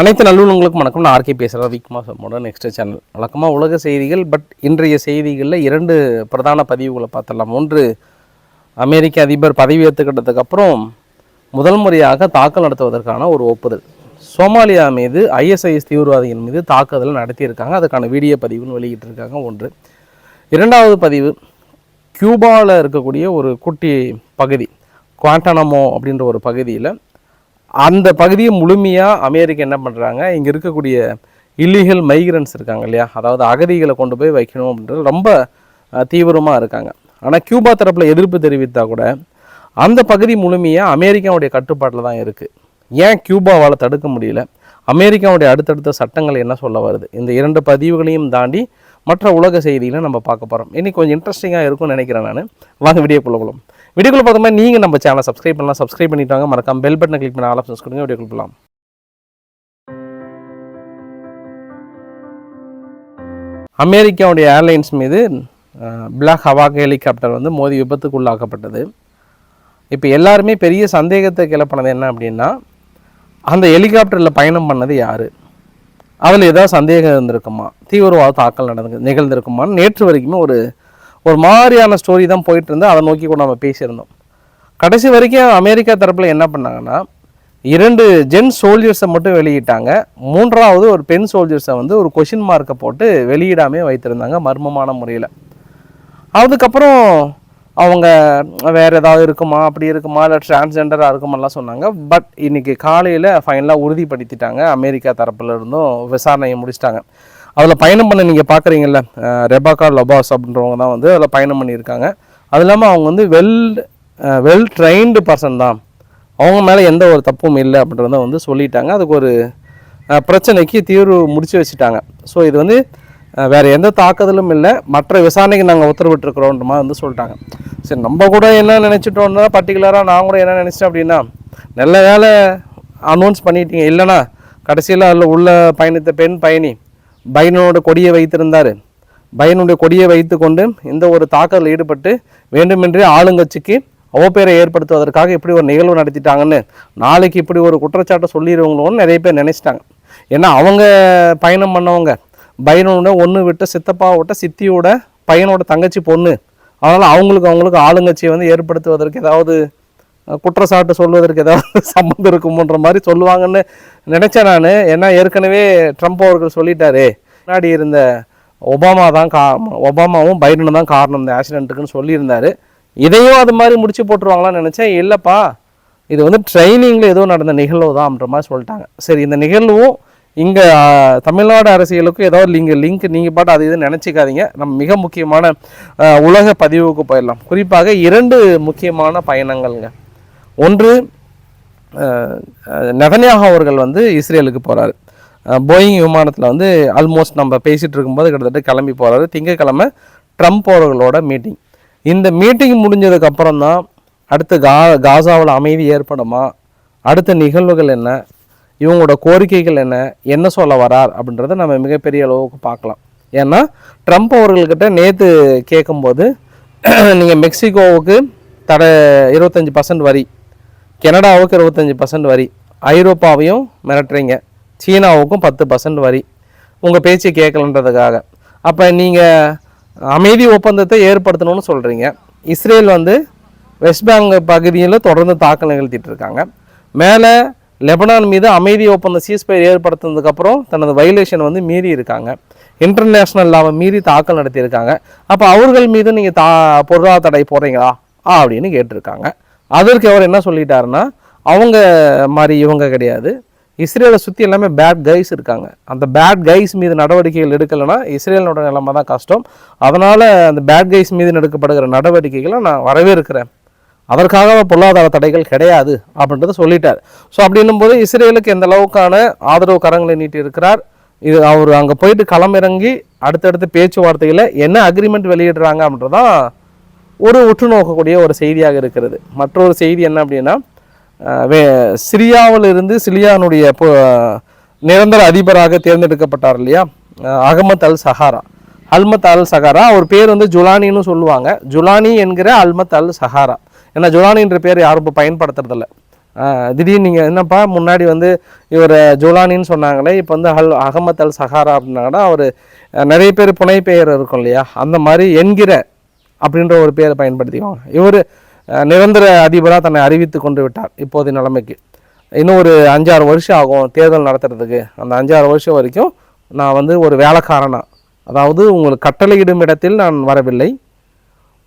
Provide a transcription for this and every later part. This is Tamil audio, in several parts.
அனைத்து நல்லுள்ளங்களுக்கும் வணக்கம். நான் ஆர்கே பேசுகிறேன் விக்மா சம்மோட நெக்ஸ்ட் சேனல் வழக்கமாக உலக செய்திகள் பட் இன்றைய செய்திகளில் இரண்டு பிரதான பதிவுகளை பார்த்துடலாம். ஒன்று அமெரிக்க அதிபர் பதவி அப்புறம் முதல் முறையாக தாக்கல் நடத்துவதற்கான ஒரு ஒப்புதல். சோமாலியா மீது ஐஎஸ்ஐஎஸ் தீவிரவாதிகள் மீது தாக்குதல் நடத்தியிருக்காங்க. அதுக்கான வீடியோ பதிவுன்னு வெளியிட்டிருக்காங்க ஒன்று. இரண்டாவது பதிவு கியூபாவில் இருக்கக்கூடிய ஒரு குட்டி பகுதி குவாண்டனமோ அப்படின்ற ஒரு பகுதியில் அந்த பகுதியை முழுமையாக அமெரிக்கா என்ன பண்ணுறாங்க இங்கே இருக்கக்கூடிய இல்லீகல் மைக்ரன்ஸ் இருக்காங்க இல்லையா? அதாவது அகதிகளை கொண்டு போய் வைக்கணும் அப்படின்றது ரொம்ப தீவிரமாக இருக்காங்க. ஆனால் கியூபா தரப்பில் எதிர்ப்பு தெரிவித்தால் கூட அந்த பகுதி முழுமையாக அமெரிக்காவுடைய கட்டுப்பாட்டில் தான் இருக்குது ஏன் கியூபாவால் தடுக்க முடியல? அமெரிக்காவுடைய அடுத்தடுத்த சட்டங்கள் என்ன சொல்ல வருது? இந்த இரண்டு பதிவுகளையும் தாண்டி மற்ற உலக செய்திகளை நம்ம பார்க்க போகிறோம் இன்றைக்கி கொஞ்சம் இன்ட்ரெஸ்டிங்காக இருக்கும்னு நினைக்கிறேன் நான். வாங்க வீடியோக்குள்ள போகலாம் வீடியோக்குள்ள பார்த்த நீங்கள் நம்ம சேனலை சப்ஸ்கிரைப் பண்ணலாம். சப்ஸ்கிரைப் பண்ணிட்டாங்க மறக்காம பெல் பட்டனை கிளிக் பண்ண ஆல் ஆப்ஷன்ஸ் கொடுங்க. வீடியோக்குள்ள போகலாம் அமெரிக்காவுடைய ஏர்லைன்ஸ் மீது பிளாக் ஹவாக் ஹெலிகாப்டர் வந்து மோதி விபத்துக்குள்ளாக்கப்பட்டது இப்போ எல்லாருமே பெரிய சந்தேகத்தை கிளப்பினது என்ன அப்படின்னா அந்த ஹெலிகாப்டரில் பயணம் பண்ணது யார்? அதில் ஏதாவது சந்தேகம் இருந்திருக்குமா? தீவிரவாத தாக்கல் நடந்து நிகழ்ந்திருக்குமான்னு நேற்று வரைக்குமே ஒரு ஒரு மாதிரியான ஸ்டோரி தான் போயிட்டு இருந்து அதை நோக்கி கூட நம்ம பேசியிருந்தோம். கடைசி வரைக்கும் அமெரிக்கா தரப்பில் என்ன பண்ணாங்கன்னா இரண்டு ஜென் சோல்ஜர்ஸை மட்டும் வெளியிட்டாங்க. மூன்றாவது ஒரு பெண் சோல்ஜர்ஸை வந்து ஒரு கொஷின் மார்க்கை போட்டு வெளியிடாமே வைத்திருந்தாங்க மர்மமான முறையில். அதுக்கப்புறம் அவங்க வேறு ஏதாவது இருக்குமா அப்படி இருக்குமா இல்லை டிரான்ஸ்ஜெண்டராக இருக்குமெல்லாம் சொன்னாங்க. பட் இன்னைக்கு காலையில் ஃபைனலாக உறுதிப்படுத்திட்டாங்க அமெரிக்கா தரப்புல இருந்தும் விசாரணையை முடிச்சிட்டாங்க. அதில் பயணம் பண்ண நீங்கள் பார்க்குறீங்கல்ல ரெபாக்கா லொபாஸ் அப்படின்றவங்க தான் வந்து அதில் பயணம் பண்ணியிருக்காங்க. அது இல்லாமல் அவங்க வந்து வெல் வெல் ட்ரைன்டு பர்சன் தான். அவங்க மேலே எந்த ஒரு தப்பும் இல்லை அப்படின்றத வந்து சொல்லிட்டாங்க. அதுக்கு ஒரு பிரச்சனைக்கு தீர்வு முடிச்சு வச்சுட்டாங்க. ஸோ இது வந்து வேறு எந்த தாக்குதலும் இல்லை. மற்ற விசாரணைக்கு நாங்கள் உத்தரவிட்டிருக்கிறோன்ற மாதிரி வந்து சொல்லிட்டாங்க. சரி நம்ம கூட என்ன நினச்சிட்டோன்னா பர்டிகுலராக நான் கூட என்ன நினச்சிட்டேன் அப்படின்னா நல்ல வேலை அனௌன்ஸ் பண்ணிட்டீங்க. இல்லைனா கடைசியில் அதில் உள்ள பயணித்த பெண் பயணி பையனோட கொடியை வைத்திருந்தார். பையனுடைய கொடியை வைத்துக்கொண்டு இந்த ஒரு தாக்கத்தில் ஈடுபட்டு வேண்டுமென்றே ஆளுங்கட்சிக்கு அவப்பேரை ஏற்படுத்துவதற்காக இப்படி ஒரு நிகழ்வு நடத்திட்டாங்கன்னு நாளைக்கு இப்படி ஒரு குற்றச்சாட்டை சொல்லிடுவாங்களோன்னு நிறைய பேர் நினைச்சிட்டாங்க. ஏன்னா அவங்க பயணம் பண்ணவங்க பையனோட ஒன்று விட்டு சித்தப்பா விட்ட சித்தியோட பையனோட தங்கச்சி பொண்ணு. அதனால் அவங்களுக்கு அவங்களுக்கு ஆளுங்கட்சியை வந்து ஏற்படுத்துவதற்கு ஏதாவது குற்றச்சாட்டு சொல்வதற்கு ஏதாவது சம்மந்தம் இருக்குமோன்ற மாதிரி சொல்லுவாங்கன்னு நினச்சேன் நான். ஏன்னா ஏற்கனவே ட்ரம்ப் அவர்கள் சொல்லிட்டாரு. முன்னாடி இருந்த ஒபாமா தான் கா ஒபாமாவும் பைடனும் தான் காரணம் இந்த ஆக்சிடென்ட்டுக்குன்னு சொல்லியிருந்தார். இதையும் அது மாதிரி முடிச்சு போட்டுருவாங்களான்னு நினச்சேன். இல்லைப்பா இது வந்து ட்ரைனிங்கில் ஏதோ நடந்த நிகழ்வு தான்ன்ற மாதிரி சொல்லிட்டாங்க. சரி இந்த நிகழ்வும் இங்கே தமிழ்நாடு அரசியலுக்கும் ஏதாவது லிங்க் லிங்க் நீங்கள் பாட்டு அது இது நினச்சிக்காதீங்க. நம்ம மிக முக்கியமான உலக பதிவுக்கு போயிடலாம். குறிப்பாக இரண்டு முக்கியமான பயணங்கள்ங்க. ஒன்று நெதன்யாக அவர்கள் வந்து இஸ்ரேலுக்கு போகிறாரு போயிங் விமானத்தில் வந்து ஆல்மோஸ்ட் நம்ம பேசிகிட்டு இருக்கும்போது கிட்டத்தட்ட கிளம்பி போகிறாரு திங்கக்கிழமை ட்ரம்ப் அவர்களோட மீட்டிங் இந்த மீட்டிங் முடிஞ்சதுக்கப்புறம் தான் அடுத்து கா காசாவில் அமைதி ஏற்படுமா? அடுத்த நிகழ்வுகள் என்ன? இவங்களோட கோரிக்கைகள் என்ன? என்ன சொல்ல வரார்? அப்படின்றத நம்ம மிகப்பெரிய அளவுக்கு பார்க்கலாம். ஏன்னா ட்ரம்ப் அவர்கள்கிட்ட நேற்று கேட்கும்போது நீங்கள் மெக்சிகோவுக்கு தடை இருபத்தஞ்சி பர்சன்ட் வரி கனடாவுக்கு இருபத்தஞ்சி பர்சன்ட் வரி ஐரோப்பாவையும் மிரட்டுறீங்க. சீனாவுக்கும் பத்து பர்சன்ட் வரி. உங்கள் பேச்சு கேட்கலன்றதுக்காக. அப்போ நீங்கள் அமைதி ஒப்பந்தத்தை ஏற்படுத்தணும்னு சொல்கிறீங்க இஸ்ரேல் வந்து வெஸ்ட் பேங்க் பகுதியில் தொடர்ந்து தாக்கல் நிகழ்த்திட்டு இருக்காங்க. மேலே லெபனான் மீது அமைதி ஒப்பந்த சீஸ்பயர் ஏற்படுத்தினதுக்கப்புறம் தனது வைலேஷன் வந்து மீறி இருக்காங்க. இன்டர்நேஷ்னல் லாவை மீறி தாக்கல் நடத்தியிருக்காங்க. அப்போ அவர்கள் மீது நீங்கள் தா பொருளாதார தடை போடுறீங்களா? ஆ அப்படின்னு கேட்டிருக்காங்க. அதற்கு அவர் என்ன சொல்லிட்டாருன்னா அவங்க மாதிரி இவங்க கிடையாது. இஸ்ரேலை சுற்றி எல்லாமே பேட் கைஸ் இருக்காங்க. அந்த பேட் கைஸ் மீது நடவடிக்கைகள் எடுக்கலைன்னா இஸ்ரேலோட நிலைமை தான் கஷ்டம். அதனால் அந்த பேட் கைஸ் மீது எடுக்கப்படுகிற நடவடிக்கைகளை நான் வரவேற்கிறேன். அதற்காக பொருளாதார தடைகள் கிடையாது அப்படின்றத சொல்லிட்டார். ஸோ அப்படின்னும் போது இஸ்ரேலுக்கு எந்த அளவுக்கான ஆதரவு கரங்களை நீட்டி இருக்கிறார்? இது அவர் அங்கே போயிட்டு களமிறங்கி அடுத்தடுத்த பேச்சுவார்த்தையில் என்ன அக்ரிமெண்ட் வெளியிடுறாங்க அப்படின்றதான் ஒரு உற்று நோக்கக்கூடிய ஒரு செய்தியாக இருக்கிறது. மற்றொரு செய்தி என்ன அப்படின்னா வே சிரியாவில் இருந்து சிரியானுடைய நிரந்தர அதிபராக தேர்ந்தெடுக்கப்பட்டார் இல்லையா? அகமத் அல் சஹாரா. அல்மத் அல் சஹாரா அவர் பேர் வந்து ஜுலானின்னு சொல்லுவாங்க. ஜுலானி என்கிற அல்மத் அல் சஹாரா. ஏன்னா ஜுலானின்ற பேர் யாரும் இப்போ பயன்படுத்துறதில்ல. திடீர்னு நீங்கள் என்னப்பா முன்னாடி வந்து இவர் ஜோலானின்னு சொன்னாங்களே இப்போ வந்து அல் அகமத் அல் சஹாரா அப்படின்னாங்கன்னா அவர் நிறைய பேர் புனை பெயர் இருக்கும் இல்லையா? அந்த மாதிரி என்கிற அப்படின்ற ஒரு பேரை பயன்படுத்திக்குவாங்க. இவர் நிரந்தர அதிபராக தன்னை அறிவித்து கொண்டு விட்டார் இப்போதைய நிலைமைக்கு. இன்னும் ஒரு அஞ்சாறு வருஷம் ஆகும் தேர்தல் நடத்துறதுக்கு. அந்த அஞ்சாறு வருஷம் வரைக்கும் நான் வந்து ஒரு வேலைக்காரனாக அதாவது உங்களுக்கு கட்டளையிடும் இடத்தில் நான் வரவில்லை.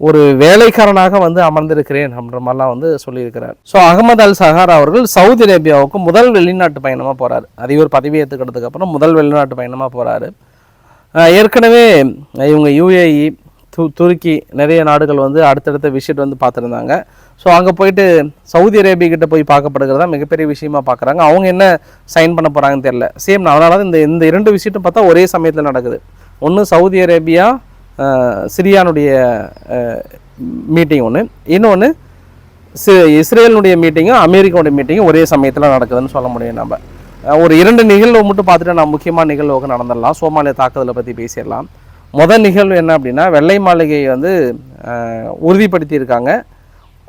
ஒரு வேலைக்காரனாக வந்து அமர்ந்திருக்கிறேன் அப்படின்ற மாதிரிலாம் வந்து சொல்லியிருக்கிறார். ஸோ அகமது அல் சஹார் அவர்கள் சவுதி அரேபியாவுக்கு முதல் வெளிநாட்டு பயணமாக போகிறார் அதிபர் பதவி ஏற்றுக்கிறதுக்கு அப்புறம் முதல் வெளிநாட்டு பயணமாக போகிறாரு ஏற்கனவே இவங்க யுஏஇ து துருக்கி நிறைய நாடுகள் வந்து அடுத்தடுத்த விஷயத்தை வந்து பார்த்துருந்தாங்க. ஸோ அங்கே போயிட்டு சவுதி அரேபியா கிட்ட போய் பார்க்கப்படுகிறதா மிகப்பெரிய விஷயமா பார்க்குறாங்க. அவங்க என்ன சைன் பண்ண போகிறாங்கன்னு தெரியல. சேம் அதனால தான் இந்த இந்த இரண்டு விஷயத்தும் பார்த்தா ஒரே சமயத்தில் நடக்குது. ஒன்று சவுதி அரேபியா சிரியானுடைய மீட்டிங் ஒன்று இன்னொன்று சி இஸ்ரேலினுடைய மீட்டிங்கும் அமெரிக்காவுடைய மீட்டிங்கும் ஒரே சமயத்தில் நடக்குதுன்னு சொல்ல முடியும் நம்ம. ஒரு இரண்டு நிகழ்வு மட்டும் பார்த்துட்டு நான் முக்கியமான நிகழ்வுக்கு நடந்துடலாம். சோமாலிய தாக்குதலை பற்றி பேசிடலாம். முதல் நிகழ்வு என்ன அப்படின்னா வெள்ளை மாளிகை வந்து உறுதிப்படுத்தியிருக்காங்க.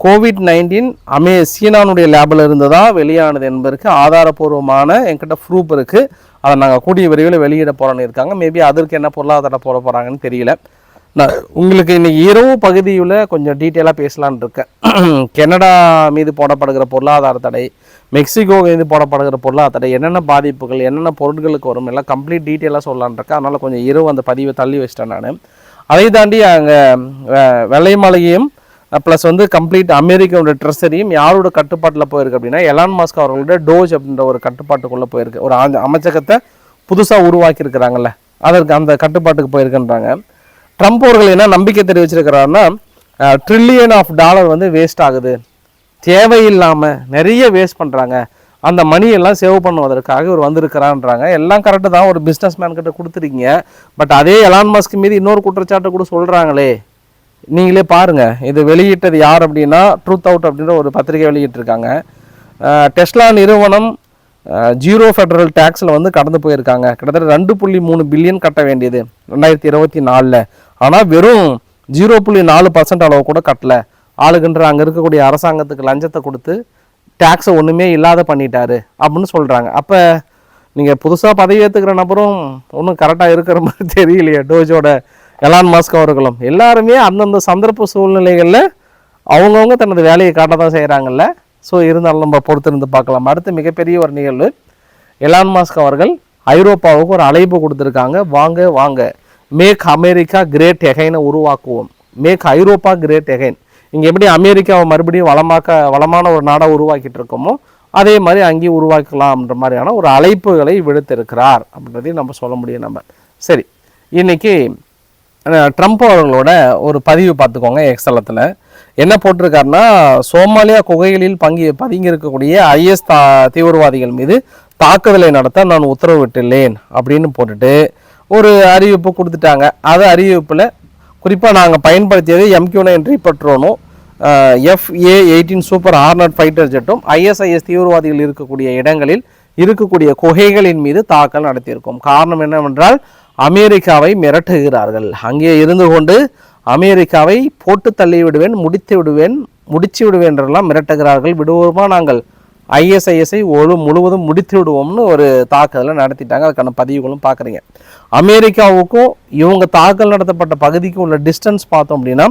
கோவிட் நைன்டீன் அமே சீனானுடைய லேபில் இருந்து தான் வெளியானது என்பதற்கு ஆதாரபூர்வமான என்கிட்ட ப்ரூப் இருக்குது அதை நாங்கள் கூடிய விரைவில் வெளியிட போகிறோன்னு இருக்காங்க. மேபி அதற்கு என்ன பொருளாதார போட போகிறாங்கன்னு தெரியல. நான் உங்களுக்கு இன்னைக்கு இரவு பகுதியில் கொஞ்சம் டீட்டெயிலாக பேசலான் இருக்கேன். கனடா மீது போடப்படுகிற பொருளாதார தடை மெக்சிகோ மீது போடப்படுகிற பொருளாதார தடை என்னென்ன பாதிப்புகள் என்னென்ன பொருட்களுக்கு வரும் எல்லாம் கம்ப்ளீட் டீட்டெயிலாக சொல்லலான் இருக்கேன். அதனால் கொஞ்சம் இரவு அந்த பதிவை தள்ளி வச்சிட்டேன் நான். அதை தாண்டி அங்கே வெள்ளை மாளிகையும் ப்ளஸ் வந்து கம்ப்ளீட் அமெரிக்காவோட ட்ரெஸரியும் யாரோட கட்டுப்பாட்டில் போயிருக்கு அப்படின்னா எலான் மாஸ்க் அவர்களோட டோஜ் அப்படின்ற ஒரு கட்டுப்பாட்டுக்குள்ளே போயிருக்கு. ஒரு அமைச்சகத்தை புதுசாக உருவாக்கியிருக்கிறாங்கல்ல அதற்கு அந்த கட்டுப்பாட்டுக்கு போயிருக்குன்றாங்க. ட்ரம்ப் அவர்கள் என்ன நம்பிக்கை தெரிவிச்சிருக்கிறாருன்னா ட்ரில்லியன் ஆஃப் டாலர் வந்து வேஸ்ட் ஆகுது. தேவையில்லாமல் நிறைய வேஸ்ட் பண்ணுறாங்க அந்த மணியெல்லாம் சேவ் பண்ணுவதற்காக இவர் வந்திருக்கிறான்றாங்க எல்லாம் கரெக்டு தான். ஒரு பிஸ்னஸ் மேன் கிட்ட கொடுத்துருக்கீங்க பட் அதே எலான் மஸ்க் மீது இன்னொரு குற்றச்சாட்டை கூட சொல்கிறாங்களே நீங்களே பாருங்கள் இது வெளியிட்டது யார் அப்படின்னா ட்ரூத் அவுட் அப்படின்ற ஒரு பத்திரிகை வெளியிட்டிருக்காங்க. டெஸ்லா நிறுவனம் ஜீரோ ஃபெடரல் டேக்ஸில் வந்து கடந்து போயிருக்காங்க. கிட்டத்தட்ட ரெண்டு புள்ளி மூணு பில்லியன் கட்ட வேண்டியது. ரெண்டாயிரத்தி இருபத்தி நாலில். ஆனால் வெறும் ஜீரோ புள்ளி நாலு பர்சன்ட் அளவு கூட கட்டலை. ஆளுகின்ற அங்கே இருக்கக்கூடிய அரசாங்கத்துக்கு லஞ்சத்தை கொடுத்து டேக்ஸை ஒன்றுமே இல்லாத பண்ணிட்டாரு அப்படின்னு சொல்கிறாங்க அப்போ நீங்கள் புதுசாக பதவி ஏற்றுக்கிற நபரும் ஒன்றும் கரெக்டாக இருக்கிற மாதிரி தெரியலையே டோஜோட எலான் மாஸ்க் அவர்களும். எல்லாருமே அந்தந்த சந்தர்ப்ப சூழ்நிலைகளில் அவங்கவுங்க தனது வேலையை காட்ட தான் செய்கிறாங்கல்ல ஸோ இருந்தாலும் நம்ம பொறுத்திருந்து பார்க்கலாம். அடுத்து மிகப்பெரிய ஒரு நிகழ்வு. எலான் மாஸ்க் அவர்கள் ஐரோப்பாவுக்கு ஒரு அழைப்பு கொடுத்துருக்காங்க. வாங்க வாங்க. மேக் அமெரிக்கா கிரேட் எகைனை உருவாக்குவோம். மேக் ஐரோப்பா கிரேட் எகைன். இங்கே எப்படி அமெரிக்காவை மறுபடியும் வளமாக்க வளமான ஒரு நாடாக உருவாக்கிட்டு இருக்கோமோ அதே மாதிரி அங்கேயும் உருவாக்கலாம்ன்ற மாதிரியான ஒரு அழைப்புகளை விடுத்திருக்கிறார் அப்படின்றதையும் நம்ம சொல்ல முடியும் நம்ம. சரி இன்னைக்கு ட்ரம்ப் அவர்களோட ஒரு பதிவு பார்த்துக்கோங்க எக்ஸலத்தில். என்ன போட்டிருக்காருன்னா சோமாலியா குகைகளில் பங்கி பதுங்கி இருக்கக்கூடிய ஐஎஸ் தா தீவிரவாதிகள் மீது தாக்குதலை நடத்த நான் உத்தரவிட்டுள்ளேன் அப்படின்னு போட்டுட்டு ஒரு அறிவிப்பு கொடுத்துட்டாங்க. அது அறிவிப்பில் குறிப்பாக நாங்கள் பயன்படுத்தியது MQ nine ரீபட்ரோனும் FA eighteen super hornet fighter ஜெட்டும் ISIS தீவிரவாதிகள் இருக்கக்கூடிய இடங்களில் இருக்கக்கூடிய குகைகளின் மீது தாக்கல் நடத்தியிருக்கோம். காரணம் என்னவென்றால் அமெரிக்காவை மிரட்டுகிறார்கள். அங்கே இருந்து கொண்டு அமெரிக்காவை போட்டு தள்ளி விடுவேன் முடித்து விடுவேன் முடிச்சு விடுவேன் என்றெல்லாம் மிரட்டுகிறார்கள். விடுவோமா நாங்கள்? ஐஎஸ்ஐஎஸ்ஐ ஒழு முழுவதும் முடித்து விடுவோம்னு ஒரு தாக்குதலை நடத்திட்டாங்க. அதுக்கான பதிவுகளும் பார்க்குறீங்க. அமெரிக்காவுக்கும் இவங்க தாக்கல் நடத்தப்பட்ட பகுதிக்கும் உள்ள டிஸ்டன்ஸ் பார்த்தோம் அப்படின்னா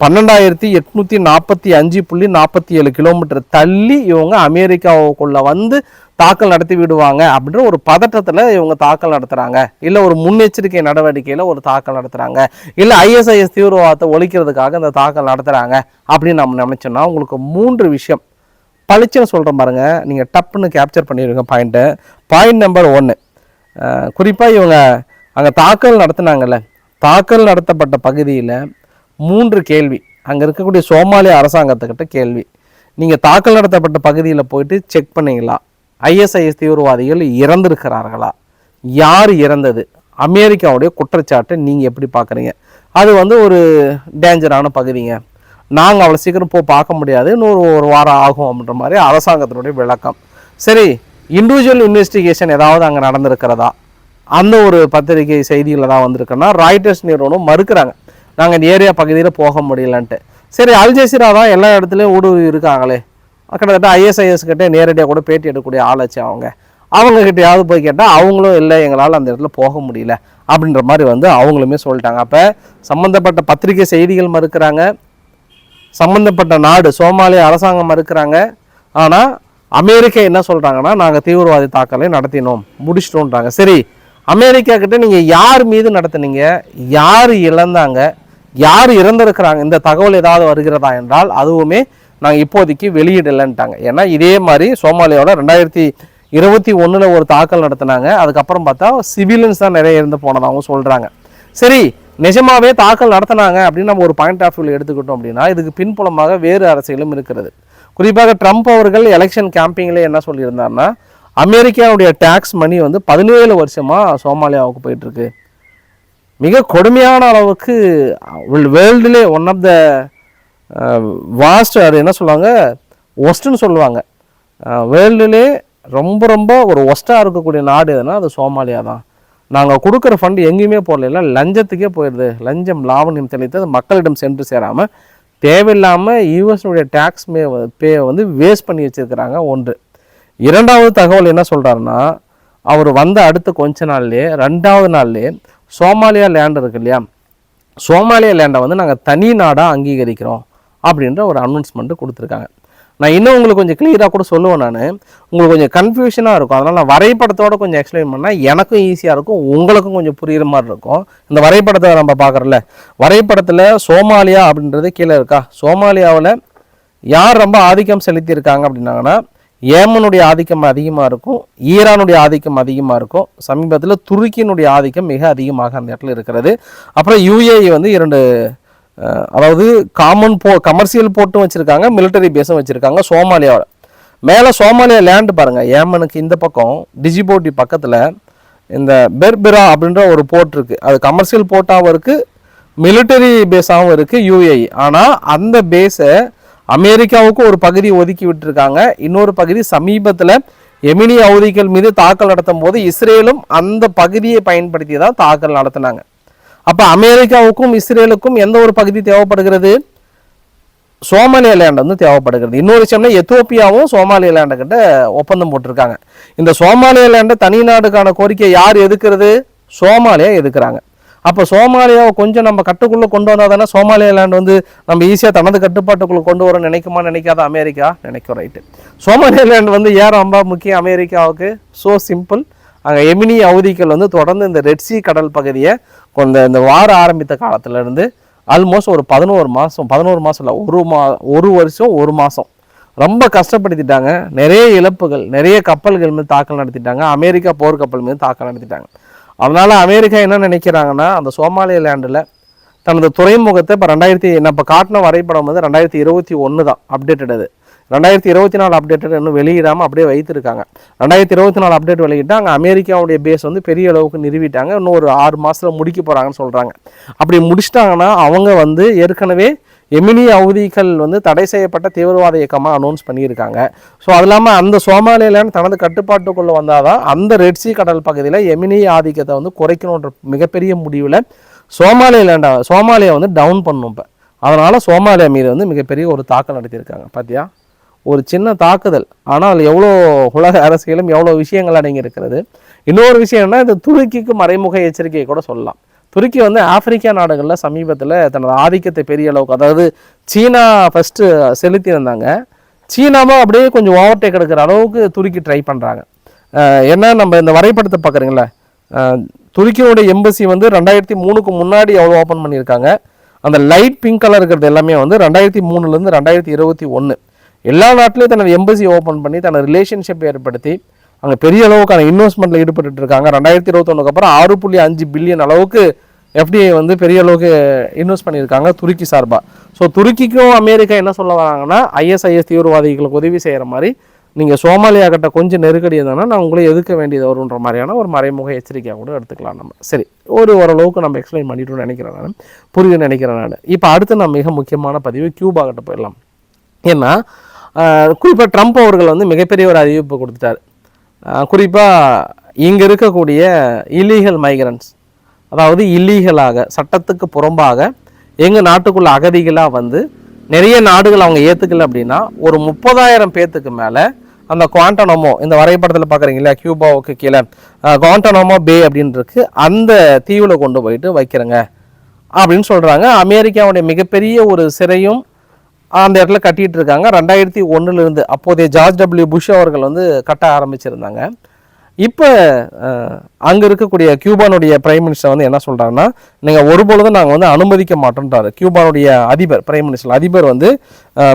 பன்னெண்டாயிரத்தி எட்நூற்றி நாற்பத்தி அஞ்சு புள்ளி நாற்பத்தி ஏழு கிலோமீட்டர் தள்ளி இவங்க அமெரிக்காவுக்குள்ள வந்து தாக்கல் நடத்தி விடுவாங்க அப்படின்ற ஒரு பதட்டத்தில் இவங்க தாக்கல் நடத்துகிறாங்க இல்லை ஒரு முன்னெச்சரிக்கை நடவடிக்கையில் ஒரு தாக்கல் நடத்துகிறாங்க இல்லை ஐஎஸ்ஐஎஸ் தீவிரவாதத்தை ஒழிக்கிறதுக்காக இந்த தாக்கல் நடத்துகிறாங்க அப்படின்னு நம்ம நினச்சோன்னா உங்களுக்கு மூன்று விஷயம் பளிச்சுன்னு சொல்கிறேன் பாருங்க. நீங்கள் டப்புன்னு கேப்சர் பண்ணிடுங்க பாயிண்ட்டை பாயிண்ட் நம்பர் ஒன்று குறிப்பாக இவங்க அங்கே தாக்கல் நடத்துனாங்கல்ல. தாக்கல் நடத்தப்பட்ட பகுதியில் மூன்று கேள்வி. அங்கே இருக்கக்கூடிய சோமாலிய அரசாங்கத்துக்கிட்ட கேள்வி. நீங்கள் தாக்கல் நடத்தப்பட்ட பகுதியில் போயிட்டு செக் பண்ணிங்களா? ஐஎஸ்ஐஎஸ் தீவிரவாதிகள் இறந்திருக்கிறார்களா? யார் இறந்தது? அமெரிக்காவுடைய குற்றச்சாட்டை நீங்கள் எப்படி பார்க்குறீங்க? அது வந்து ஒரு டேஞ்சரான பகுதிங்க. நாங்கள் அவ்வளோ சீக்கிரம் போய் பார்க்க முடியாது. இன்னொரு ஒரு வாரம் ஆகும் அப்படின்ற மாதிரி அரசாங்கத்தினுடைய விளக்கம். சரி இண்டிவிஜுவல் இன்வெஸ்டிகேஷன் ஏதாவது அங்கே நடந்திருக்கிறதா? அந்த ஒரு பத்திரிகை செய்தியில் தான் வந்திருக்குன்னா ராய்டர்ஸ் நிறுவனம் மறுக்கிறாங்க. நாங்கள் இந்த ஏரியா பகுதியில் போக முடியலன்ட்டு. சரி அல் தான் எல்லா இடத்துலையும் ஊடுருவி இருக்காங்களே. கிட்டத்தட்ட ஐஎஸ்ஐஎஸ் கிட்டே நேரடியாக கூட பேட்டி எடுக்கக்கூடிய ஆளாச்சு அவங்க. அவங்கக்கிட்டேயாவது போய் கேட்டால் அவங்களும் இல்லை எங்களால் அந்த இடத்துல போக முடியல அப்படின்ற மாதிரி வந்து அவங்களுமே சொல்லிட்டாங்க. அப்போ சம்மந்தப்பட்ட பத்திரிகை செய்திகள் மறுக்கிறாங்க. சம்மந்தப்பட்ட நாடு சோமாலிய அரசாங்கம் மறுக்கிறாங்க. ஆனால் அமெரிக்கா என்ன சொல்கிறாங்கன்னா நாங்கள் தீவிரவாதி தாக்கலை நடத்தினோம் முடிச்சிட்டோன்றாங்க சரி அமெரிக்கா கிட்ட நீங்கள் யார் மீது நடத்துனீங்க? யார் இழந்தாங்க? யார் இறந்திருக்கிறாங்க? இந்த தகவல் ஏதாவது வருகிறதா என்றால் அதுவுமே நாங்கள் இப்போதைக்கு வெளியிடலைன்ட்டாங்க. ஏன்னா இதே மாதிரி சோமாலியாவோட ரெண்டாயிரத்தி இருபத்தி ஒன்றில் ஒரு தாக்கல் நடத்தினாங்க. அதுக்கப்புறம் பார்த்தா சிவிலியன்ஸ் தான் நிறைய இருந்து போனதாகவும் சொல்கிறாங்க சரி நிஜமாவே தாக்கல் நடத்தினாங்க அப்படின்னு நம்ம ஒரு பாயிண்ட் ஆஃப் வியூவில் எடுத்துக்கிட்டோம் அப்படின்னா இதுக்கு பின்புலமாக வேறு அரசியலும் இருக்கிறது. குறிப்பாக ட்ரம்ப் அவர்கள் எலெக்ஷன் கேம்பிங்கில் என்ன சொல்லியிருந்தாருன்னா அமெரிக்காவுடைய டேக்ஸ் மணி வந்து பதினேழு வருஷமாக சோமாலியாவுக்கு போயிட்டுருக்கு. மிக கொடுமையான அளவுக்கு வேர்ல்டுலே ஒன் ஆஃப் த வாஸ்ட் அது என்ன சொல்லுவாங்க? ஒஸ்ட்டுன்னு சொல்லுவாங்க. வேர்ல்டுலே ரொம்ப ரொம்ப ஒரு ஒஸ்ட்டாக இருக்கக்கூடிய நாடு எதுனா அது சோமாலியா தான். நாங்கள் கொடுக்குற ஃபண்டு எங்கேயுமே போடல. லஞ்சத்துக்கே போயிடுது லஞ்சம் லாவணியம் தெளித்து மக்களிடம் சென்று சேராமல் தேவையில்லாமல் யூஎஸ்னுடைய டேக்ஸ் மே பே வந்து வேஸ்ட் பண்ணி வச்சிருக்கிறாங்க ஒன்று. இரண்டாவது தகவல் என்ன சொல்கிறாருன்னா அவர் வந்த அடுத்த கொஞ்ச நாள்லேயே ரெண்டாவது நாள்லேயே சோமாலியா லேண்ட் இருக்கு இல்லையா? சோமாலியா லேண்டை வந்து நாங்கள் தனி நாடாக அங்கீகரிக்கிறோம் அப்படின்ற ஒரு அனௌன்ஸ்மெண்ட்டு கொடுத்துருக்காங்க. நான் இன்னும் உங்களுக்கு கொஞ்சம் கிளியராக கூட சொல்லுவேன் நான். உங்களுக்கு கொஞ்சம் கன்ஃபியூஷனாக இருக்கும். அதனால் நான் வரைபடத்தோட கொஞ்சம் எக்ஸ்பிளைன் பண்ணால் எனக்கும் ஈஸியாக இருக்கும். உங்களுக்கும் கொஞ்சம் புரியுற மாதிரி இருக்கும். இந்த வரைபடத்தை நம்ம பார்க்குறோம்ல. வரைபடத்தில் சோமாலியா அப்படின்றது கீழே இருக்கா? சோமாலியாவில் யார் ரொம்ப ஆதிக்கம் செலுத்தியிருக்காங்க அப்படின்னாங்கன்னா ஏமனுடைய ஆதிக்கம் அதிகமாக இருக்கும். ஈரானுடைய ஆதிக்கம் அதிகமாக இருக்கும். சமீபத்தில் துருக்கியினுடைய ஆதிக்கம் மிக அதிகமாக அந்த இடத்துல இருக்கிறது. அப்புறம் யுஏஇ வந்து இரண்டு அதாவது காமன் போ கமர்ஷியல் போட்டும் வச்சுருக்காங்க மிலிட்டரி பேஸும் வச்சுருக்காங்க சோமாலியாவில் மேலே சோமாலியா லேண்டு பாருங்கள் ஏமனுக்கு இந்த பக்கம் டிஜிபோட்டி பக்கத்தில் இந்த பெர்பிரா அப்படின்ற ஒரு போர்ட் இருக்குது அது கமர்ஷியல் போர்ட்டாகவும் இருக்குது மிலிட்டரி பேஸாகவும் இருக்குது யூஏஇ ஆனால் அந்த பேஸை அமெரிக்காவுக்கு ஒரு பகுதி ஒதுக்கி விட்டுருக்காங்க. இன்னொரு பகுதி சமீபத்தில் எமினி அவதிகள் மீது தாக்கல் நடத்தும் போது இஸ்ரேலும் அந்த பகுதியை பயன்படுத்தி தான் தாக்கல் நடத்தினாங்க. அப்போ அமெரிக்காவுக்கும் இஸ்ரேலுக்கும் எந்த ஒரு பகுதி தேவைப்படுகிறது? சோமாலியா லேண்ட் வந்து தேவைப்படுகிறது. இன்னொரு விஷயம்னா எத்தோப்பியாவும் சோமாலியாலேண்டை கிட்ட ஒப்பந்தம் போட்டிருக்காங்க. இந்த சோமாலியா லேண்டை தனி நாடுக்கான கோரிக்கை யார் எதுக்குறது சோமாலியா எதுக்குறாங்க அப்போ சோமாலியாவை கொஞ்சம் நம்ம கட்டுக்குள்ளே கொண்டு வந்தால் தானே சோமாலியா லேண்ட் வந்து நம்ம ஈஸியாக தனது கட்டுப்பாட்டுக்குள்ளே கொண்டு வர நினைக்குமா நினைக்காத அமெரிக்கா? நினைக்கும் ரைட்டு சோமாலியா லேண்ட் வந்து ஏன் ரொம்ப முக்கியம் அமெரிக்காவுக்கு? ஸோ சிம்பிள் அங்கே எமினி அவதிகள் வந்து தொடர்ந்து இந்த ரெட்சி கடல் பகுதியை கொண்ட இந்த வார ஆரம்பித்த காலத்துலேருந்து ஆல்மோஸ்ட் ஒரு பதினோரு மாதம் பதினோரு மாதம் இல்லை ஒரு மா ஒரு வருஷம் ஒரு மாதம் ரொம்ப கஷ்டப்படுத்திட்டாங்க. நிறைய இழப்புகள் நிறைய கப்பல்கள் மீது தாக்கல் நடத்திட்டாங்க. அமெரிக்கா போர்க்கப்பல் மீது தாக்கல் நடத்திட்டாங்க. அதனால் அமெரிக்கா என்ன நினைக்கிறாங்கன்னா அந்த சோமாலியா லேண்டில் தனது துறைமுகத்தை இப்போ ரெண்டாயிரத்தி நான் இப்போ காட்டின வரைபடம் வந்து ரெண்டாயிரத்தி இருபத்தி ஒன்று தான் அப்டேட்டட் அது. ரெண்டாயிரத்தி இருபத்தி நாலு அப்டேட்டட் இன்னும் வெளியிடாமல் அப்படியே வைத்திருக்காங்க. ரெண்டாயிரத்தி இருபத்தி நாலு அப்டேட் வெளியிட்டாங்க அமெரிக்காவுடைய பேஸ் வந்து பெரிய அளவுக்கு நிறுவிட்டாங்க. இன்னும் ஒரு ஆறு மாதத்தில் முடிக்க போகிறாங்கன்னு சொல்கிறாங்க அப்படி முடிச்சிட்டாங்கன்னா அவங்க வந்து ஏற்கனவே எமினி அவதிகள் வந்து தடை செய்யப்பட்ட தீவிரவாத இயக்கமாக அனௌன்ஸ் பண்ணியிருக்காங்க. ஸோ அது இல்லாமல் அந்த சோமாலியிலேருந்து தனது கட்டுப்பாட்டுக்குள்ளே வந்தால் தான் அந்த ரெட்சி கடல் பகுதியில் எமினி ஆதிக்கத்தை வந்து குறைக்கணுன்ற மிகப்பெரிய முடிவில் சோமாலியாலேண்டா சோமாலியா வந்து டவுன் பண்ணும் இப்போ. அதனால் சோமாலியா மீது வந்து மிகப்பெரிய ஒரு தாக்கம் நடத்தியிருக்காங்க. பார்த்தியா ஒரு சின்ன தாக்குதல். ஆனால் அதில் எவ்வளோ உலக அரசியலும் எவ்வளோ விஷயங்கள் அடங்கியிருக்கிறது. இன்னொரு விஷயம் என்ன இது துருக்கிக்கு மறைமுக எச்சரிக்கையை கூட சொல்லலாம். துருக்கி வந்து ஆப்பிரிக்கா நாடுகளில் சமீபத்தில் தனது ஆதிக்கத்தை பெரிய அளவுக்கு அதாவது சீனா ஃபஸ்ட்டு செலுத்தியிருந்தாங்க. சீனாவும் அப்படியே கொஞ்சம் ஓவர்டேக் எடுக்கிற அளவுக்கு துருக்கி ட்ரை பண்ணுறாங்க ஏன்னா நம்ம இந்த வரைபடத்தை பார்க்குறீங்களா? துருக்கியோட எம்பசி வந்து ரெண்டாயிரத்தி மூணுக்கு முன்னாடி எவ்வளோ ஓப்பன் பண்ணியிருக்காங்க. அந்த லைட் பிங்க் கலர் இருக்கிறது எல்லாமே வந்து ரெண்டாயிரத்தி மூணுலேருந்து ரெண்டாயிரத்தி இருபத்தி ஒன்று எல்லா நாட்டிலையும் தனது எம்பசி ஓப்பன் பண்ணி தனது ரிலேஷன்ஷிப் ஏற்படுத்தி அங்கே பெரிய அளவுக்கான இன்வெஸ்ட்மெண்ட்டில் ஈடுபட்டு இருக்காங்க. ரெண்டாயிரத்தி இருபத்தொன்னுக்கு அப்புறம் ஆறு புள்ளி அஞ்சு பில்லியன் அளவுக்கு எஃப்டிஐ வந்து பெரிய அளவுக்கு இன்வெஸ்ட் பண்ணியிருக்காங்க துருக்கி சார்பாக ஸோ துருக்கிக்கும் அமெரிக்கா என்ன சொல்ல வராங்கன்னா ஐஎஸ்ஐஎஸ் தீவிரவாதிகளுக்கு உதவி செய்கிற மாதிரி நீங்கள் சோமாலியா கிட்ட கொஞ்சம் நெருக்கடி இருந்தாங்கன்னா நான் உங்களை எதுக்க வேண்டியது வருன்ற மாதிரியான ஒரு மறைமுக எச்சரிக்கையாக கூட எடுத்துக்கலாம் நம்ம. சரி ஒரு ஓரளவுக்கு நம்ம எக்ஸ்பிளைன் பண்ணிட்டோம்னு நினைக்கிறேன் நான். புரியுதுன்னு நினைக்கிறேன் நான். இப்போ அடுத்து நான் மிக முக்கியமான பதிவு கியூபா கிட்ட போயிடலாம். ஏன்னா குறிப்பாக ட்ரம்ப் அவர்கள் வந்து மிகப்பெரிய ஒரு அறிவிப்பு கொடுத்துட்டார். குறிப்பாக இங்கே இருக்கக்கூடிய இல்லீகல் மைக்ரன்ஸ் அதாவது இல்லீகலாக சட்டத்துக்கு புறம்பாக எங்கள் நாட்டுக்குள்ள அகதிகளாக வந்து நிறைய நாடுகள் அவங்க ஏற்றுக்கல அப்படின்னா ஒரு முப்பதாயிரம் பேர்த்துக்கு மேலே அந்த குவாண்டனோமோ இந்த வரைபடத்தில் பார்க்குறீங்களா கியூபாவுக்கு கீழே குவாண்டனோமோ பே அப்படின்னு அந்த தீவில் கொண்டு போயிட்டு வைக்கிறேங்க. அப்படின்னு சொல்கிறாங்க அமெரிக்காவுடைய மிகப்பெரிய ஒரு சிறையும் அந்த இடத்துல கட்டிகிட்டு இருக்காங்க. ரெண்டாயிரத்தி ஒன்றுலேருந்து அப்போதைய ஜார்ஜ் டபிள்யூ புஷ் அவர்கள் வந்து கட்ட ஆரம்பிச்சிருந்தாங்க. இப்போ அங்கே இருக்கக்கூடிய கியூபானுடைய பிரைம் மினிஸ்டர் வந்து என்ன சொல்கிறாங்கன்னா நீங்கள் ஒருபொழுதும் நாங்கள் வந்து அனுமதிக்க மாட்டோன்றாரு கியூபானுடைய அதிபர் பிரைம் மினிஸ்டர் அதிபர் வந்து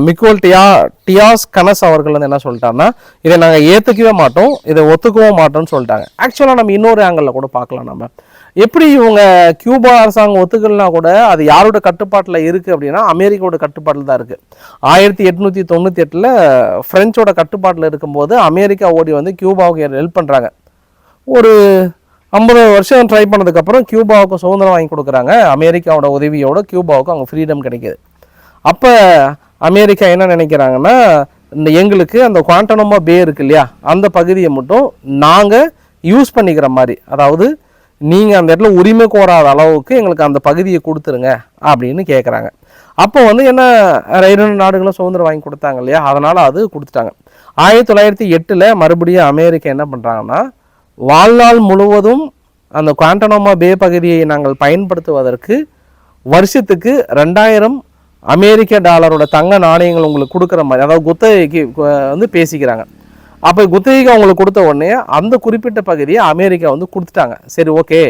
மிக்கோல் டியா டியாஸ் கனஸ் அவர்கள் வந்து என்ன சொல்லிட்டாருன்னா இதை நாங்கள் ஏற்றுக்கவே மாட்டோம். இதை ஒத்துக்கவும் மாட்டோம்னு சொல்லிட்டாங்க. ஆக்சுவலாக நம்ம இன்னொரு ஆங்கிளில் கூட பார்க்கலாம் நம்ம. எப்படி இவங்க கியூபா அரசாங்கம் ஒத்துக்கலனா கூட அது யாரோட கட்டுப்பாட்டில் இருக்குது அப்படின்னா அமெரிக்காவோட கட்டுப்பாட்டில் தான் இருக்குது ஆயிரத்தி எட்நூற்றி தொண்ணூற்றி எட்டில் ஃப்ரெஞ்சோட கட்டுப்பாட்டில் இருக்கும்போது அமெரிக்கா ஓடி வந்து கியூபாவுக்கு ஹெல்ப் பண்ணுறாங்க ஒரு ஐம்பது வருஷம் ட்ரை பண்ணதுக்கப்புறம் கியூபாவுக்கு சுதந்திரம் வாங்கி கொடுக்குறாங்க. அமெரிக்காவோட உதவியோட கியூபாவுக்கு அவங்க ஃப்ரீடம் கிடைக்குது. அப்போ அமெரிக்கா என்ன நினைக்கிறாங்கன்னா இந்த எங்களுக்கு அந்த குவாண்டனமா பே இருக்கு இல்லையா? அந்த பகுதியை மட்டும் நாங்கள் யூஸ் பண்ணிக்கிற மாதிரி அதாவது நீங்கள் அந்த இடத்துல உரிமை கோராத அளவுக்கு எங்களுக்கு அந்த பகுதியை கொடுத்துருங்க அப்படின்னு கேட்குறாங்க அப்போ வந்து என்ன இரண்டு நாடுகளும் சுதந்திரம் வாங்கி கொடுத்தாங்க இல்லையா? அதனால் அது கொடுத்துட்டாங்க. ஆயிரத்தி தொள்ளாயிரத்தி எட்டில் மறுபடியும் அமெரிக்கா என்ன பண்ணுறாங்கன்னா வாழ்நாள் முழுவதும் அந்த குவாண்டனோமா பே பகுதியை நாங்கள் பயன்படுத்துவதற்கு வருஷத்துக்கு ரெண்டாயிரம் அமெரிக்க டாலரோட தங்க நாணயங்கள் உங்களுக்கு கொடுக்குற மாதிரி அதாவது குத்தகைக்கு வந்து பேசிக்கிறாங்க. அப்போ குத்தகைக்கு அவங்களுக்கு கொடுத்த உடனே அந்த குறிப்பிட்ட பகுதியை அமெரிக்கா வந்து கொடுத்துட்டாங்க. சரி ஓகே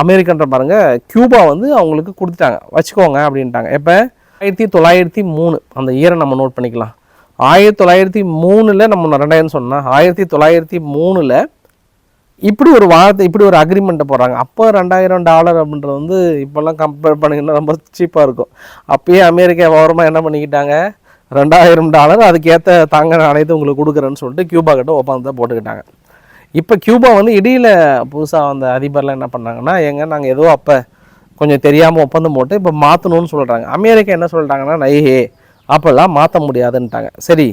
அமெரிக்கன்ற பாருங்க கியூபா வந்து அவங்களுக்கு கொடுத்துட்டாங்க. வச்சுக்கோங்க அப்படின்ட்டாங்க. எப்போ? ஆயிரத்தி தொள்ளாயிரத்தி மூணு. அந்த இயரை நம்ம நோட் பண்ணிக்கலாம். ஆயிரத்தி தொள்ளாயிரத்தி மூணில் நம்ம ரெண்டாயிரம் சொன்னால் ஆயிரத்தி தொள்ளாயிரத்தி மூணில் இப்படி ஒரு வார்த்தை இப்படி ஒரு அக்ரிமெண்ட்டை போடுறாங்க. அப்போ ரெண்டாயிரம் டாலர் அப்படின்றது வந்து இப்போல்லாம் கம்பேர் பண்ணிங்கன்னா ரொம்ப சீப்பாக இருக்கும். அப்பயே அமெரிக்கா ஓரமாக என்ன பண்ணிக்கிட்டாங்க? ரெண்டாயிரம் டாலர் அதுக்கேற்ற தாங்க நாணயத்தை உங்களுக்கு கொடுக்குறேன்னு சொல்லிட்டு கியூபா கிட்ட ஒப்பந்தத்தை போட்டுக்கிட்டாங்க. இப்போ கியூபா வந்து இடியில் புதுசாக வந்த அதிபர்லாம் என்ன பண்ணாங்கன்னா எங்க நாங்கள் ஏதோ அப்போ கொஞ்சம் தெரியாமல் ஒப்பந்தம் போட்டு இப்போ மாற்றணும்னு சொல்கிறாங்க அமெரிக்கா என்ன சொல்கிறாங்கன்னா நைஹே அப்போல்லாம் மாற்ற முடியாதுன்ட்டாங்க. சரி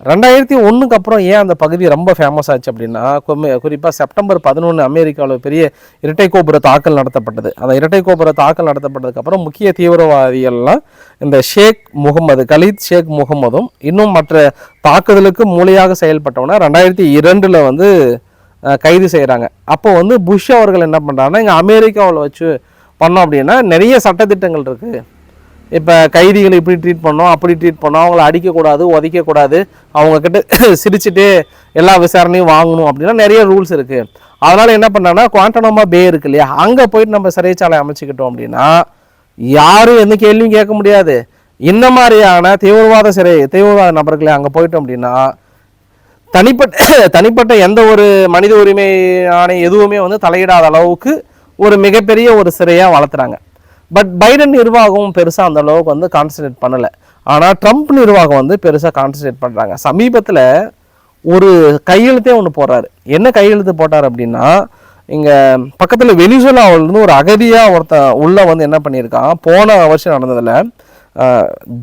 ரெண்டாயிரத்தி ஒன்றுக்கு அப்புறம் ஏன் அந்த பகுதி ரொம்ப ஃபேமஸ் ஆச்சு அப்படின்னா குறிப்பாக செப்டம்பர் பதினொன்று அமெரிக்காவில் பெரிய இரட்டை கோபுர தாக்கல் நடத்தப்பட்டது. அந்த இரட்டை கோபுர தாக்கல் நடத்தப்பட்டதுக்கப்புறம் முக்கிய தீவிரவாதிகள்லாம் இந்த ஷேக் முகமது கலீத் ஷேக் முகமதும் இன்னும் மற்ற தாக்குதலுக்கு மூளையாக செயல்பட்டவன ரெண்டாயிரத்தி இரண்டில் வந்து கைது செய்கிறாங்க அப்போ வந்து புஷ் அவர்கள் என்ன பண்ணுறாங்கன்னா இங்கே அமெரிக்காவில் வச்சு பண்ணோம் அப்படின்னா நிறைய சட்டத்திட்டங்கள் இருக்குது இப்போ கைதிகளை இப்படி ட்ரீட் பண்ணோம் அப்படி ட்ரீட் பண்ணோம் அவங்கள அடிக்கக்கூடாது உதைக்கக்கூடாது அவங்கக்கிட்ட சிரிச்சுட்டு எல்லா விசாரணையும் வாங்கணும் அப்படின்னா நிறைய ரூல்ஸ் இருக்குது அதனால் என்ன பண்ணாங்கன்னா குவாண்டனோமா பே இருக்கு இல்லையா? அங்கே போயிட்டு நம்ம சிறைச்சாலை அமைச்சிக்கிட்டோம் அப்படின்னா யாரும் எந்த கேள்வியும் கேட்க முடியாது. இந்த மாதிரியான தீவிரவாத சிறை தீவிரவாத நபர்களை அங்கே போயிட்டோம் அப்படின்னா தனிப்பட்ட தனிப்பட்ட எந்த ஒரு மனித உரிமை ஆணையம் எதுவுமே வந்து தலையிடாத அளவுக்கு ஒரு மிகப்பெரிய ஒரு சிறையாக வளர்த்துறாங்க. பட் பைடன் நிர்வாகம் பெருசாக அந்த அளவுக்கு வந்து கான்சன்ட்ரேட் பண்ணலை. ஆனால் ட்ரம்ப் நிர்வாகம் வந்து பெருசாக கான்சன்ட்ரேட் பண்ணுறாங்க சமீபத்தில் ஒரு கையெழுத்தே ஒன்று போடுறாரு. என்ன கையெழுத்து போட்டார் அப்படின்னா இங்கே பக்கத்தில் வெனிசுலாவிலேருந்து ஒரு அகதியாக ஒருத்தன் உள்ள வந்து என்ன பண்ணியிருக்கான்? போன வருஷம் நடந்ததில்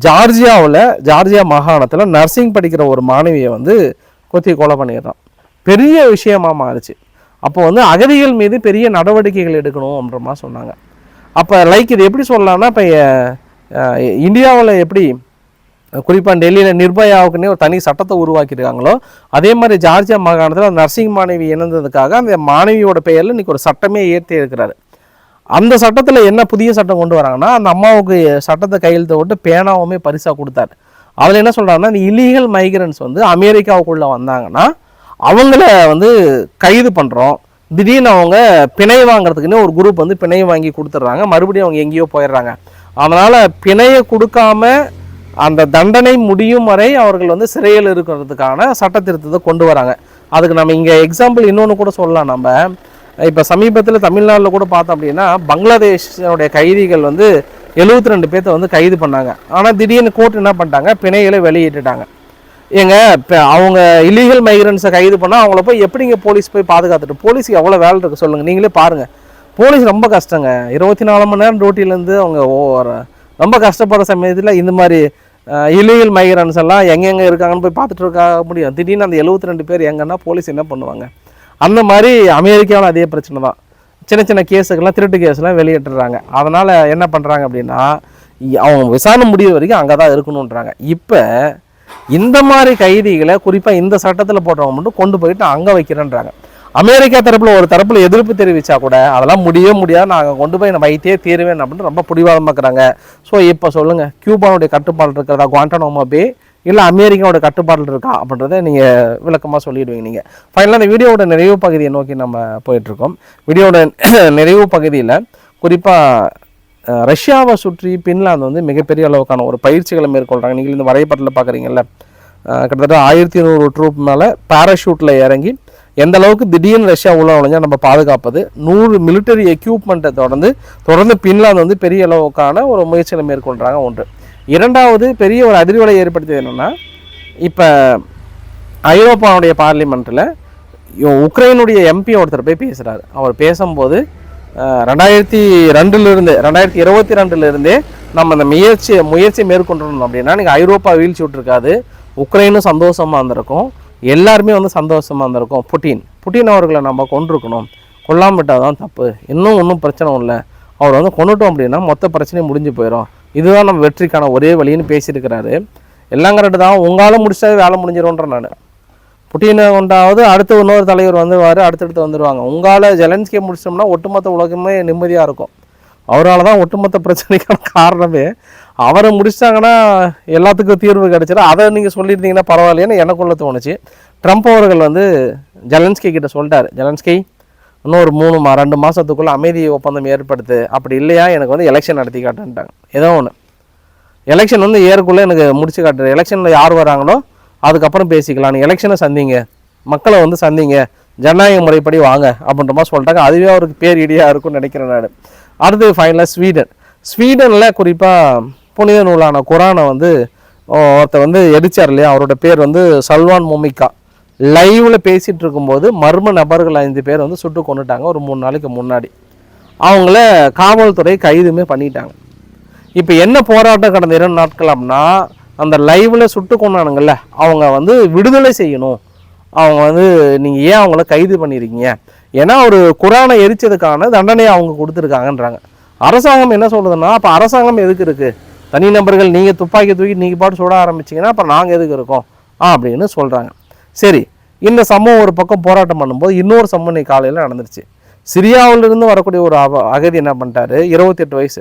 ஜார்ஜியாவில் ஜார்ஜியா மாகாணத்தில் நர்சிங் படிக்கிற ஒரு மாணவியை வந்து கொத்தி கொலை பண்ணிடுறான். பெரிய விஷயமா மாறுச்சு. அப்போ வந்து அகதிகள் மீது பெரிய நடவடிக்கைகள் எடுக்கணும் அப்படின்ற மாதிரி சொன்னாங்க. அப்போ லைக் இது எப்படி சொல்லலாம்னா இப்போ இந்தியாவில் எப்படி குறிப்பாக டெல்லியில் நிர்பயாவுக்குன்னே ஒரு தனி சட்டத்தை உருவாக்கியிருக்காங்களோ அதே மாதிரி ஜார்ஜியா மாகாணத்தில் நர்சிங் மாணவி இணைந்ததுக்காக அந்த மாணவியோட பெயரில் இன்றைக்கி ஒரு சட்டமே ஏற்றி இருக்கிறாரு. அந்த சட்டத்தில் என்ன புதிய சட்டம் கொண்டு வராங்கன்னா அந்த அம்மாவுக்கு சட்டத்தை கையெழுத்து விட்டு பேனாவுமே பரிசாக கொடுத்தாரு. அதில் என்ன சொல்கிறாங்கன்னா இந்த இலீகல் மைக்ரன்ஸ் வந்து அமெரிக்காவுக்குள்ளே வந்தாங்கன்னா அவங்கள வந்து கைது பண்ணுறோம் திடீர்னு அவங்க பிணை வாங்குறதுக்குன்னு ஒரு குரூப் வந்து பிணை வாங்கி கொடுத்துட்றாங்க. மறுபடியும் அவங்க எங்கேயோ போயிடுறாங்க. அதனால் பிணையை கொடுக்காம அந்த தண்டனை முடியும் வரை அவர்கள் வந்து சிறையில் இருக்கிறதுக்கான சட்ட திருத்தத்தை கொண்டு வராங்க. அதுக்கு நம்ம இங்கே எக்ஸாம்பிள் இன்னொன்று கூட சொல்லலாம் நம்ம. இப்போ சமீபத்தில் தமிழ்நாட்டில் கூட பார்த்தோம் அப்படின்னா பங்களாதேஷனுடைய கைதிகள் வந்து எழுபத்தி ரெண்டு பேர்த்த வந்து கைது பண்ணாங்க. ஆனால் திடீர்னு கோர்ட் என்ன பண்ணிட்டாங்க? பிணையில வெளியிட்டுட்டாங்க. ஏங்க இப்போ அவங்க இல்லீகல் மைக்ரன்ஸை கைது பண்ணால் அவங்கள போய் எப்படிங்க போலீஸ் போய் பாதுகாத்துட்டு? போலீஸுக்கு எவ்வளோ வேலை இருக்குது சொல்லுங்கள் நீங்களே பாருங்கள் போலீஸ் ரொம்ப கஷ்டங்க. இருபத்தி நாலு மணி நேரம் டியூட்டிலேருந்து அவங்க ஓ- ரொம்ப கஷ்டப்படுற சமயத்தில் இந்த மாதிரி இல்லீகல் மைக்ரன்ஸ் எல்லாம் எங்கெங்கே இருக்காங்கன்னு போய் பார்த்துட்டு இருக்க முடியும். திடீர்னு அந்த எழுபத்தி ரெண்டு பேர் எங்கன்னா போலீஸ் என்ன பண்ணுவாங்க? அந்த மாதிரி அமெரிக்காவில் அதே பிரச்சனை தான். சின்ன சின்ன கேஸுக்கெல்லாம் திருட்டு கேஸ்லாம் வெளியிட்டுறாங்க. அதனால் என்ன பண்ணுறாங்க அப்படின்னா அவங்க விசாரணை முடிவு வரைக்கும் அங்கே தான் இருக்கணுன்றாங்க இப்போ இந்த மாதிரி கைதிகளை குறிப்பாக இந்த சட்டத்தில் போட்டவங்க மட்டும் கொண்டு போயிட்டு அங்கே வைக்கிறேன்றாங்க. அமெரிக்கா தரப்பில் ஒரு தரப்பில் எதிர்ப்பு தெரிவித்தா கூட அதெல்லாம் முடியவே முடியாது. நாங்கள் கொண்டு போய் நான் வைத்தே தீருவேன் அப்படின்னு ரொம்ப பிடிவாதமாக இருக்கிறாங்க. ஸோ இப்போ சொல்லுங்கள் கியூபானுடைய கட்டுப்பாடு இருக்கிறதா? குவாண்டனோமா பே? இல்லை அமெரிக்காவோட கட்டுப்பாடு இருக்கா? அப்படின்றத நீங்கள் விளக்கமாக சொல்லிடுவீங்க நீங்கள் ஃபைனலாக இந்த வீடியோவோட நிறைவு பகுதியை நோக்கி நம்ம போயிட்டுருக்கோம் வீடியோவோட நிறைவு பகுதியில் குறிப்பாக ரஷ்யாவை சுற்றி பின்லாந்து வந்து மிகப்பெரிய அளவுக்கான ஒரு பயிற்சிகளை மேற்கொள்கிறாங்க நீங்கள் இந்த வரைபடத்தில் பார்க்குறீங்கல்ல கிட்டத்தட்ட ஆயிரத்தி நூறு ட்ரூப் மேலே பேராஷூட்டில் இறங்கி எந்த அளவுக்கு திடீர்னு ரஷ்யா உள்ள நுழைஞ்சா நம்ம பாதுகாப்பது நூறு மிலிட்டரி எக்யூப்மெண்ட்டை தொடர்ந்து தொடர்ந்து பின்லாந்து வந்து பெரிய அளவுக்கான ஒரு முயற்சிகளை மேற்கொள்கிறாங்க ஒன்று. இரண்டாவது பெரிய ஒரு அதிர்வலை ஏற்படுத்தியது என்னென்னா இப்போ ஐரோப்பாவுடைய பார்லிமெண்ட்டில் உக்ரைனுடைய எம்பி ஒருத்தர் போய் பேசுகிறார் அவர் பேசும்போது ரெண்டாயிரத்தி ரெண்டுலேருந்து ரெண்டாயிரத்தி இருபத்தி ரெண்டுலேருந்தே நம்ம அந்த முயற்சி முயற்சி மேற்கொண்டிருந்தோம் அப்படின்னா நீங்கள் ஐரோப்பா வீழ்ச்சி விட்டுருக்காது. உக்ரைனும் சந்தோஷமாக இருந்திருக்கும். எல்லாருமே வந்து சந்தோஷமாக இருந்திருக்கும். புட்டின் புட்டின் அவர்களை நம்ம கொண்டிருக்கணும் கொல்லாமட்டால் தான் தப்பு. இன்னும் ஒன்றும் பிரச்சனை இல்லை. அவர் வந்து கொண்டுட்டோம் அப்படின்னா மொத்த பிரச்சனையும் முடிஞ்சு போயிடும் இதுதான் நம்ம வெற்றிக்கான ஒரே வழின்னு பேசியிருக்கிறாரு. எல்லாம் கரெக்டு தான். உங்களால் முடிச்சாவே வேலை முடிஞ்சிரும்ன்ற நான். புட்டினை கொண்டாவது அடுத்து இன்னொரு தலைவர் வந்துவார் அடுத்தடுத்து வந்துடுவாங்க உங்களால் ஜெலன்ஸ்கே முடிச்சிட்டோம்னா ஒட்டுமொத்த உலகமே நிம்மதியாக இருக்கும். அவரால் தான் ஒட்டுமொத்த பிரச்சனைக்கான காரணமே. அவரை முடிச்சிட்டாங்கன்னா எல்லாத்துக்கும் தீர்வு கிடைச்சிடும் அதை நீங்கள் சொல்லியிருந்தீங்கன்னா பரவாயில்லையேன்னு எனக்குள்ள தோணுச்சு. ட்ரம்ப் அவர்கள் வந்து ஜெலன்ஸ்கி கிட்ட சொல்லிட்டார். ஜெலன்ஸ்கி இன்னும் ஒரு மூணு மா ரெண்டு மாதத்துக்குள்ளே அமைதி ஒப்பந்தம் ஏற்படுத்து. அப்படி இல்லையா? எனக்கு வந்து எலெக்ஷன் நடத்தி காட்டுன்ட்டாங்க. ஏதோ ஒன்று எலெக்ஷன் வந்து ஏற்குள்ளே எனக்கு முடிச்சு காட்டுறேன் எலெக்ஷனில் யார் வராங்களோ அதுக்கப்புறம் பேசிக்கலாம் எலெக்ஷனை சந்திங்க. மக்களை வந்து சந்திங்க. ஜனநாயக முறைப்படி வாங்க அப்படின்ற மாதிரி சொல்லிட்டாங்க. அதுவே அவருக்கு பேர் இடியாக இருக்கும்னு நினைக்கிறேன் நான். அடுத்து ஃபைனலாக ஸ்வீடன். ஸ்வீடனில் குறிப்பாக புனித நூலான குரானை வந்து ஒருத்தர் வந்து எரிச்சார் இல்லையா? அவரோட பேர் வந்து சல்வான் மொமிக்கா. லைவில் பேசிகிட்டு இருக்கும்போது மர்ம நபர்கள் ஐந்து பேர் வந்து சுட்டு கொண்டுட்டாங்க ஒரு மூணு நாளைக்கு முன்னாடி. அவங்கள காவல்துறை கைதுமே பண்ணிட்டாங்க. இப்போ என்ன போராட்டம் கடந்த இரண்டு நாட்கள் அப்படின்னா அந்த லைவில் சுட்டு கொண்டானுங்கள்ல அவங்க வந்து விடுதலை செய்யணும். அவங்க வந்து நீங்கள் ஏன் அவங்கள கைது பண்ணியிருக்கீங்க ஏன்னா ஒரு குரானை எரிச்சதுக்கான தண்டனையை அவங்க கொடுத்துருக்காங்கன்றாங்க. அரசாங்கம் என்ன சொல்கிறதுன்னா அப்போ அரசாங்கம் எதுக்கு இருக்குது தனி நபர்கள் நீங்கள் துப்பாக்கி தூக்கி நீங்கள் பாட்டு சுட ஆரம்பிச்சிங்கன்னா அப்புறம் நாங்கள் எதுக்கு இருக்கோம்? ஆ அப்படின்னு சொல்கிறாங்க சரி இந்த சம்பவம் ஒரு பக்கம் போராட்டம் பண்ணும்போது இன்னொரு சம்பவம் இன்னைக்கு காலையில் நடந்துருச்சு. சிரியாவிலிருந்து வரக்கூடிய ஒரு அகதி என்ன பண்ணிட்டாரு? இருபத்தெட்டு வயசு.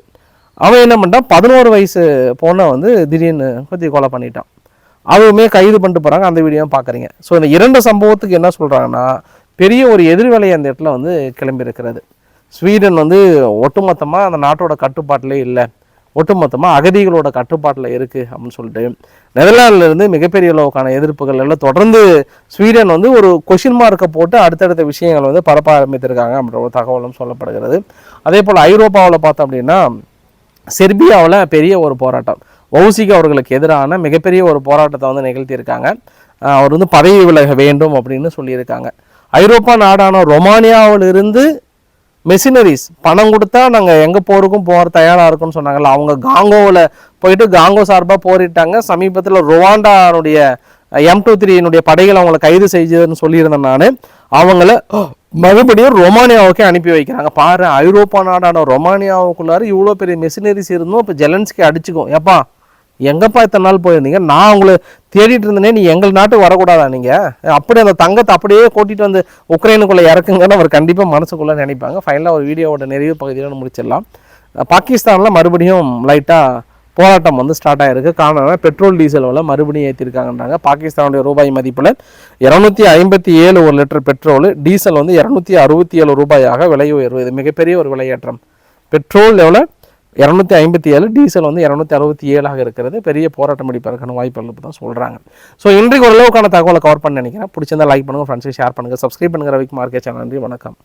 அவன் என்ன பண்ணிட்டான்? பதினோரு வயசு பொண்ணை வந்து திடீர்னு பற்றி கொலை பண்ணிட்டான். அதுவுமே கைது பண்ணிட்டு போகிறாங்க அந்த வீடியோ பார்க்குறீங்க ஸோ இந்த இரண்டு சம்பவத்துக்கு என்ன சொல்கிறாங்கன்னா பெரிய ஒரு எதிர்விலை அந்த இடத்துல வந்து கிளம்பி இருக்கிறது ஸ்வீடன் வந்து ஒட்டுமொத்தமாக அந்த நாட்டோட கட்டுப்பாட்டிலே இல்லை. ஒட்டுமொத்தமாக அகதிகளோட கட்டுப்பாட்டில் இருக்குது அப்படின்னு சொல்லிட்டு நெதர்லாந்துல இருந்து மிகப்பெரிய அளவுக்கான எதிர்ப்புகள் எல்லாம் தொடர்ந்து ஸ்வீடன் வந்து ஒரு கொஷின் மார்க்கை போட்டு அடுத்தடுத்த விஷயங்கள் வந்து பரப்ப ஆரம்பித்திருக்காங்க அப்படின்ற ஒரு தகவலும் சொல்லப்படுகிறது. அதே போல் ஐரோப்பாவில் பார்த்தோம் அப்படின்னா செர்பியாவில் பெரிய ஒரு போராட்டம். வவுசிக அவர்களுக்கு எதிரான மிகப்பெரிய ஒரு போராட்டத்தை வந்து நிகழ்த்தியிருக்காங்க. அவர் வந்து பதவி விலக வேண்டும் அப்படின்னு சொல்லியிருக்காங்க. ஐரோப்பா நாடான ரொமானியாவிலிருந்து மெஷினரிஸ் பணம் கொடுத்தா நாங்கள் எங்கே போருக்கும் போகிற தயாராக இருக்கும்னு சொன்னாங்கல்ல அவங்க காங்கோவில் போயிட்டு காங்கோ சார்பாக போரிட்டாங்க. சமீபத்தில் ருவாண்டானுடைய எம் டூ த்ரீனுடைய படைகள் அவங்கள கைது செய்ததுன்னு சொல்லியிருந்தேன் நான். அவங்கள மறுபடியும் ரொமானியாவுக்கே அனுப்பி வைக்கிறாங்க. பாரு ஐரோப்பா நாடான ரொமானியாவுக்குள்ளார இவ்வளோ பெரிய மெஷினரிஸ் இருந்தும் இப்போ ஜெலன்ஸ்கி அடிச்சுக்கும். ஏப்பா எங்கப்பா இத்தனை நாள் போயிருந்தீங்க? நான் உங்களை தேடிட்டு இருந்தேனே நீ எங்கள் நாட்டுக்கு வரக்கூடாதா நீங்கள் அப்படியே அந்த தங்கத்தை அப்படியே கூட்டிகிட்டு வந்து உக்ரைனுக்குள்ளே இறக்குங்கன்னு அவர் கண்டிப்பாக மனசுக்குள்ளே நினைப்பாங்க. ஃபைனலாக ஒரு வீடியோவோட நிறைவு பகுதியோட முடிச்சிடலாம். பாகிஸ்தானில் மறுபடியும் லைட்டாக போராட்டம் வந்து ஸ்டார்ட் ஆகிருக்கு காரணம் பெட்ரோல் டீசல் விலை மறுபடியும் ஏற்றிருக்காங்கன்றாங்க பாகிஸ்தானுடைய ரூபாய் மதிப்பில் இரநூத்தி ஐம்பத்தி ஏழு ஒரு லிட்டர் பெட்ரோல் டீசல் வந்து இரநூத்தி அறுபத்தி ஏழு ரூபாயாக விலை உயர்வு. இது மிகப்பெரிய ஒரு விலையேற்றம். பெட்ரோல் எவ்வளோ இரநூத்தி ஐம்பத்தி ஏழு டீசல் வந்து இரநூத்தி அறுபத்தி ஏழாக இருக்கிறது. பெரிய போராட்டம் அடிப்பதற்கான வாய்ப்புகள் தான் சொல்கிறாங்க ஸோ இன்றைக்கு ஓரளவுக்கான தகவலை கவர் பண்ண நினைக்கிறேன். பிடிச்சிருந்தா லைக் பண்ணுங்கள் ஃப்ரெண்ட்ஸுக்கு ஷேர் பண்ணுங்கள் சப்ஸ்கிரைப் பண்ணுங்கள் ரவிக்குமார் கே. சேனல் நன்றி வணக்கம்.